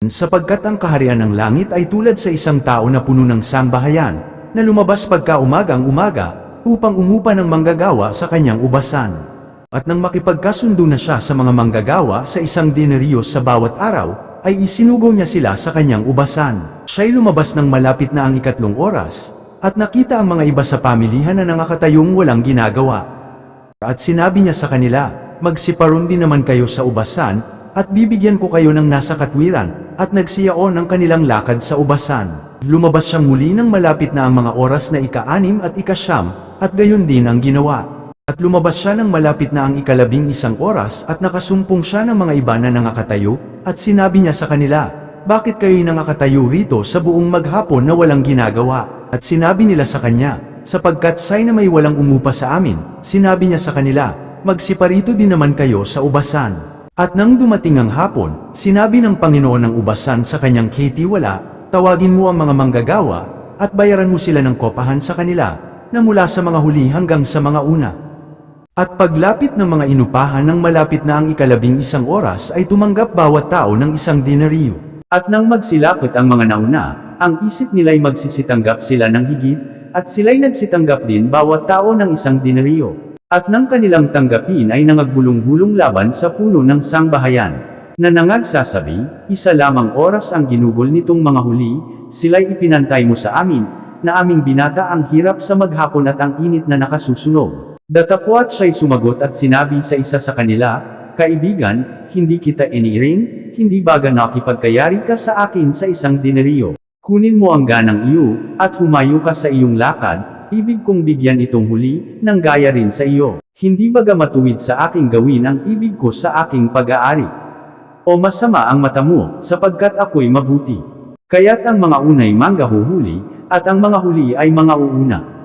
Sapagkat ang kaharian ng langit ay tulad sa isang tao na puno ng sambahayan, na lumabas pagka umagang umaga, upang umupa ng manggagawa sa kanyang ubasan. At nang makipagkasundo na siya sa mga manggagawa sa isang dineryos sa bawat araw, ay isinugo niya sila sa kanyang ubasan. Siya'y lumabas ng malapit na ang ikatlong oras, at nakita ang mga iba sa pamilihan na nangakatayong walang ginagawa. At sinabi niya sa kanila, magsiparon din naman kayo sa ubasan, at bibigyan ko kayo ng nasa katwiran, at nagsiyaon ang kanilang lakad sa ubasan. Lumabas siyang muli ng malapit na ang mga oras na ika-anim at ika-siyam, at gayon din ang ginawa. At lumabas siya ng malapit na ang ikalabing isang oras at nakasumpong siya ng mga iba na nangakatayo, at sinabi niya sa kanila, Bakit kayo'y nangakatayo rito sa buong maghapon na walang ginagawa? At sinabi nila sa kanya, sapagkat say na may walang umupa sa amin, sinabi niya sa kanila, magsiparito din naman kayo sa ubasan. At nang dumating ang hapon, sinabi ng Panginoon ng ubasan sa kanyang kitiwala, tawagin mo ang mga manggagawa, at bayaran mo sila ng kopahan sa kanila, na mula sa mga huli hanggang sa mga una. At paglapit ng mga inupahan ng malapit na ang ikalabing isang oras ay tumanggap bawat tao ng isang dinaryo. At nang magsilapot ang mga nauna, ang isip nila'y magsisitanggap sila ng higit, at sila'y nagsitanggap din bawat tao ng isang dinaryo. At nang kanilang tanggapin ay nangagbulong-bulong laban sa puno ng sangbahayan, na nangagsasabi, isa lamang oras ang ginugol nitong mga huli, sila'y ipinantay mo sa amin, na aming binata ang hirap sa maghapon at ang init na nakasusunog. Datapwat siya'y sumagot at sinabi sa isa sa kanila, Kaibigan, hindi kita iniring, hindi baga nakipagkayari ka sa akin sa isang dineryo. Kunin mo ang ganang iyo, at humayo ka sa iyong lakad, ibig kong bigyan itong huli, ng gaya rin sa iyo. Hindi baga matuwid sa aking gawin ang ibig ko sa aking pag-aari. O masama ang mata mo, sapagkat ako'y mabuti. Kaya't ang mga unay manggahuhuli, at ang mga huli ay mga uuna.